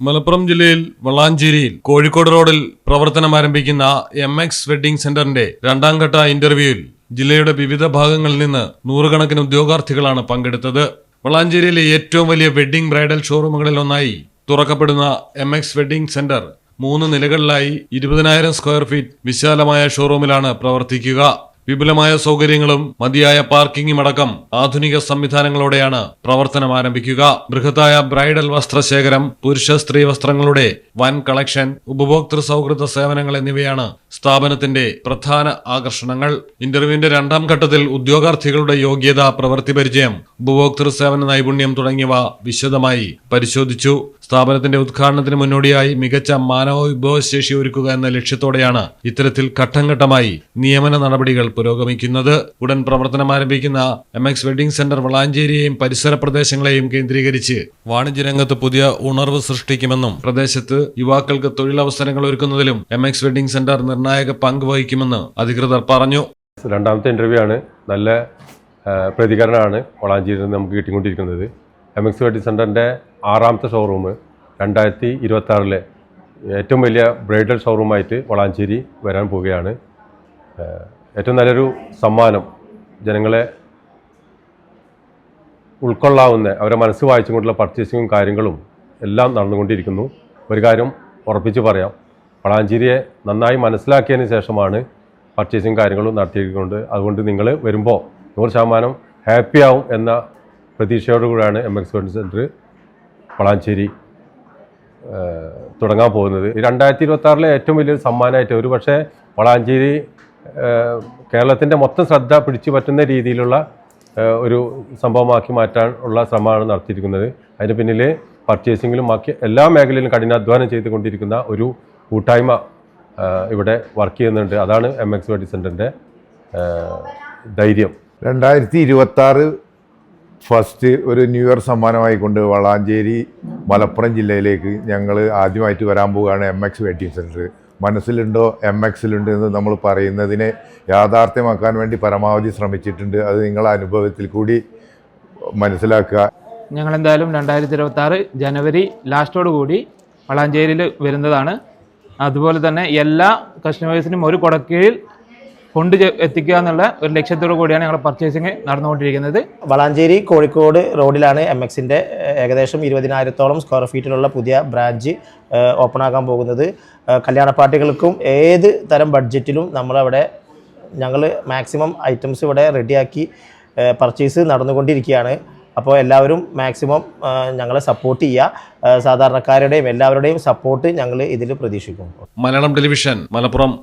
മലപ്പുറം ജില്ലയിൽ വളാഞ്ചേരിയിൽ കോഴിക്കോട് റോഡിൽ പ്രവർത്തനം ആരംഭിക്കുന്ന എം എക്സ് വെഡിംഗ് സെന്ററിന്റെ രണ്ടാം ഘട്ട ഇന്റർവ്യൂവിൽ ജില്ലയുടെ വിവിധ ഭാഗങ്ങളിൽ നിന്ന് നൂറുകണക്കിന് ഉദ്യോഗാർത്ഥികളാണ് പങ്കെടുത്തത്. വളാഞ്ചേരിയിലെ ഏറ്റവും വലിയ വെഡിംഗ് ബ്രൈഡൽ ഷോറൂമുകളിൽ ഒന്നായി തുറക്കപ്പെടുന്ന എം എക്സ് വെഡിംഗ് സെന്റർ മൂന്ന് നിലകളിലായി ഇരുപതിനായിരം സ്ക്വയർ ഫീറ്റ് വിശാലമായ ഷോറൂമിലാണ് പ്രവർത്തിക്കുക. വിപുലമായ സൗകര്യങ്ങളും മതിയായ പാർക്കിംഗും അടക്കം ആധുനിക സംവിധാനങ്ങളോടെയാണ് പ്രവർത്തനം ആരംഭിക്കുക. ബൃഹത്തായ ബ്രൈഡൽ വസ്ത്രശേഖരം പുരുഷ സ്ത്രീ വസ്ത്രങ്ങളുടെ വൻ കളക്ഷൻ ഉപഭോക്തൃ സൗഹൃദ സേവനങ്ങൾ എന്നിവയാണ് സ്ഥാപനത്തിന്റെ പ്രധാന ആകർഷണങ്ങൾ. ഇന്റർവ്യൂവിന്റെ രണ്ടാം ഘട്ടത്തിൽ ഉദ്യോഗാർത്ഥികളുടെ യോഗ്യത പ്രവൃത്തി പരിചയം ഉപഭോക്തൃ സേവന നൈപുണ്യം തുടങ്ങിയവ വിശദമായി പരിശോധിച്ചു. സ്ഥാപനത്തിന്റെ ഉദ്ഘാടനത്തിന് മുന്നോടിയായി മികച്ച മാനവ വിഭവശേഷി ഒരുക്കുക എന്ന ലക്ഷ്യത്തോടെയാണ് ഇത്തരത്തിൽ ഘട്ടംഘട്ടമായി നിയമന നടപടികൾ പുരോഗമിക്കുന്നത്. ഉടൻ പ്രവർത്തനം ആരംഭിക്കുന്ന എം എക്സ് വെഡിംഗ് സെന്റർ വളാഞ്ചേരിയെയും പരിസര പ്രദേശങ്ങളെയും കേന്ദ്രീകരിച്ച് വാണിജ്യരംഗത്ത് പുതിയ ഉണർവ് സൃഷ്ടിക്കുമെന്നും പ്രദേശത്ത് യുവാക്കൾക്ക് തൊഴിലവസരങ്ങൾ ഒരുക്കുന്നതിലും എം എക്സ് വെഡിംഗ് സെന്റർ നിർണായക പങ്ക് വഹിക്കുമെന്ന് അധികൃതർ പറഞ്ഞു. രണ്ടാമത്തെ ഇന്റർവ്യൂ ആണ്. നല്ല പ്രതികരണമാണ് വളാഞ്ചേരിയിൽ നിന്ന് നമുക്ക് കിട്ടിക്കൊണ്ടിരിക്കുന്നത്. എം എക്സ് വെഡിംഗ് സെന്ററിന്റെ ആറാമത്തെ ഷോറൂം രണ്ടായിരത്തി ഇരുപത്തി ആറിലെ ഏറ്റവും വലിയ ബ്രൈഡൽ ഷോറൂമായിട്ട് വളാഞ്ചേരി വരാൻ പോവുകയാണ്. ഏറ്റവും നല്ലൊരു സമ്മാനം ജനങ്ങളെ ഉൾക്കൊള്ളാവുന്ന അവരെ മനസ്സ് വായിച്ചുകൊണ്ടുള്ള പർച്ചേസിങ്ങും കാര്യങ്ങളും എല്ലാം നടന്നുകൊണ്ടിരിക്കുന്നു. ഒരു കാര്യം ഉറപ്പിച്ച് പറയാം വളാഞ്ചേരിയെ നന്നായി മനസ്സിലാക്കിയതിന് ശേഷമാണ് പർച്ചേസിങ് കാര്യങ്ങളും നടത്തിയിട്ടുണ്ട് അതുകൊണ്ട് നിങ്ങൾ വരുമ്പോൾ നൂറ് ശതമാനം ഹാപ്പിയാവും എന്ന പ്രതീക്ഷയോടുകൂടിയാണ് എം എക്സ് സെന്റർ വളാഞ്ചേരി തുടങ്ങാൻ പോകുന്നത്. രണ്ടായിരത്തി ഇരുപത്തി ആറിലെ ഏറ്റവും വലിയൊരു സമ്മാനമായിട്ട് ഒരു പക്ഷേ വളാഞ്ചേരി കേരളത്തിന്റെ മൊത്തം ശ്രദ്ധ പിടിച്ചു പറ്റുന്ന രീതിയിലുള്ള ഒരു സംഭവമാക്കി മാറ്റാൻ ഉള്ള ശ്രമമാണ് നടത്തിയിരിക്കുന്നത്. അതിന് പിന്നിൽ പർച്ചേസിങ്ങിലും ബാക്കി എല്ലാ മേഖലയിലും കഠിനാധ്വാനം ചെയ്തുകൊണ്ടിരിക്കുന്ന ഒരു കൂട്ടായ്മ ഇവിടെ വർക്ക് ചെയ്യുന്നുണ്ട്. അതാണ് എം എക്സ് വെഡി സെന്ററിന്റെ ധൈര്യം. രണ്ടായിരത്തി ഇരുപത്തി ഫസ്റ്റ് ഒരു ന്യൂ ഇയർ സമ്മാനമായിക്കൊണ്ട് വളാഞ്ചേരി മലപ്പുറം ജില്ലയിലേക്ക് ഞങ്ങൾ ആദ്യമായിട്ട് വരാൻ പോവുകയാണ് എം എക്സ് വെയ്റ്റിംഗ് സെന്റർ മനസ്സിലുണ്ടോ? എം എക്സിലുണ്ട് എന്ന് നമ്മൾ പറയുന്നതിനെ യാഥാർത്ഥ്യമാക്കാൻ വേണ്ടി പരമാവധി ശ്രമിച്ചിട്ടുണ്ട്. അത് നിങ്ങളെ അനുഭവത്തിൽ കൂടി മനസ്സിലാക്കുക. ഞങ്ങൾ എന്തായാലും രണ്ടായിരത്തി ഇരുപത്തി ആറ് ജനുവരി കൂടി വളാഞ്ചേരിയിൽ വരുന്നതാണ്. അതുപോലെ തന്നെ എല്ലാ കസ്റ്റമേഴ്സിനും ഒരു കുടക്കീഴിൽ കൊണ്ട് എത്തിക്കുക എന്നുള്ള ഒരു ലക്ഷ്യത്തോടു കൂടിയാണ് ഞങ്ങൾ പർച്ചേസിങ് നടന്നുകൊണ്ടിരിക്കുന്നത്. വളാഞ്ചേരി കോഴിക്കോട് റോഡിലാണ് എം എക്സിന്റെ ഏകദേശം ഇരുപതിനായിരത്തോളം സ്ക്വയർ ഫീറ്റിലുള്ള പുതിയ ബ്രാഞ്ച് ഓപ്പൺ ആക്കാൻ പോകുന്നത്. കല്യാണ പാർട്ടികൾക്കും ഏത് തരം ബഡ്ജറ്റിലും നമ്മളവിടെ ഞങ്ങൾ മാക്സിമം ഐറ്റംസ് ഇവിടെ റെഡിയാക്കി പർച്ചേസ് നടന്നുകൊണ്ടിരിക്കുകയാണ്. അപ്പോൾ എല്ലാവരും മാക്സിമം ഞങ്ങളെ സപ്പോർട്ട് ചെയ്യുക. സാധാരണക്കാരുടെയും എല്ലാവരുടെയും സപ്പോർട്ട് ഞങ്ങൾ ഇതിൽ പ്രതീക്ഷിക്കും മലയാളം ടെലിവിഷൻ മലപ്പുറം.